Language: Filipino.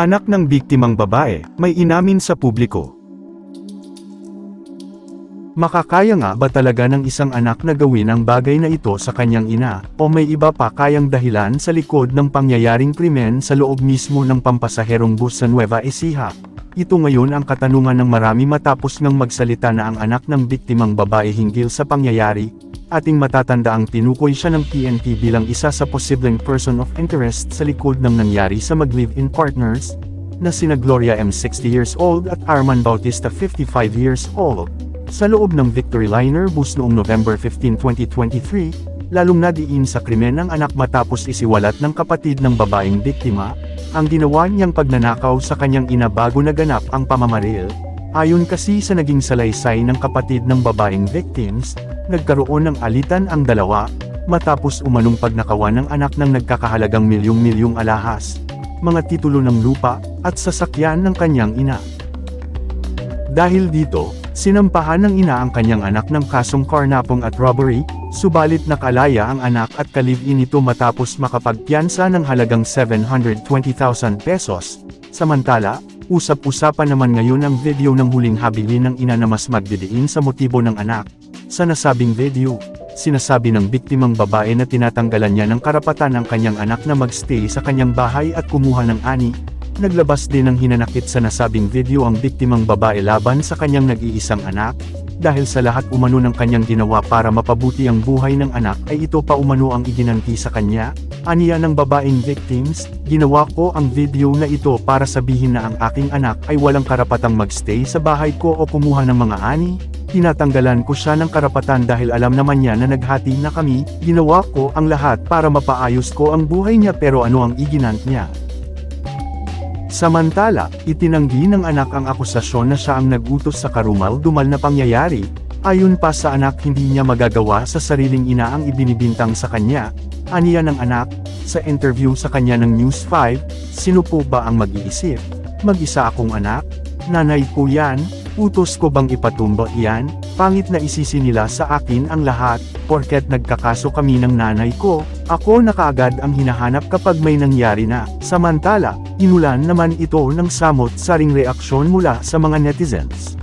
Anak ng biktimang babae, may inamin sa publiko. Makakaya nga ba talaga ng isang anak na gawin ang bagay na ito sa kanyang ina, o may iba pa kayang dahilan sa likod ng pangyayaring krimen sa loob mismo ng pampasaherong bus sa Nueva Ecija? Ito ngayon ang katanungan ng marami matapos ngang magsalita na ang anak ng biktimang babae hinggil sa pangyayari, ating matatanda ang tinukoy siya ng PNP bilang isa sa posibleng person of interest sa likod ng nangyari sa mag-live-in partners, na sina Gloria M. 60 years old at Arman Bautista 55 years old. Sa loob ng Victory Liner bus noong November 15, 2023, lalong nadiin sa krimen ng anak matapos isiwalat ng kapatid ng babaeng biktima, ang ginawa niyang pagnanakaw sa kanyang ina bago naganap ang pamamaril. Ayon kasi sa naging salaysay ng kapatid ng babaeng victims, nagkaroon ng alitan ang dalawa, matapos umanong pagnakawan ng anak ng nagkakahalagang milyong-milyong alahas, mga titulo ng lupa, at sasakyan ng kanyang ina. Dahil dito, sinampahan ng ina ang kanyang anak ng kasong carnapong at robbery, subalit nakalaya ang anak at kalivin nito matapos makapagpiansa ng halagang 720,000 pesos. Samantala, usap-usapan naman ngayon ang video ng huling habilin ng ina na mas magdidiin sa motibo ng anak. Sa nasabing video, sinasabi ng biktimang babae na tinatanggalan niya ng karapatan ang kanyang anak na magstay sa kanyang bahay at kumuha ng ani, Naglabas din ng hinanakit sa nasabing video ang biktimang babae laban sa kanyang nag-iisang anak, dahil sa lahat umano ng kanyang ginawa para mapabuti ang buhay ng anak ay ito pa umano ang iginanti sa kanya, aniya ng babaeng victims, ginawa ko ang video na ito para sabihin na ang aking anak ay walang karapatang magstay sa bahay ko o kumuha ng mga ani, tinatanggalan ko siya ng karapatan dahil alam naman niya na naghati na kami, ginawa ko ang lahat para mapaayos ko ang buhay niya pero ano ang iginant niya. Samantala, itinanggi ng anak ang akusasyon na siya ang nagutos sa karumal-dumal na pangyayari, ayon pa sa anak hindi niya magagawa sa sariling ina ang ibinibintang sa kanya, aniya ng anak, sa interview sa kanya ng News 5, sino po ba ang mag-iisip? Mag-isa akong anak? Nanay ko yan? Utos ko bang ipatumba iyan? Pangit na isisi nila sa akin ang lahat, porket nagkakaso kami ng nanay ko, ako na kaagad ang hinahanap kapag may nangyari na. Samantala, inulan naman ito ng samot-saring reaksyon mula sa mga netizens.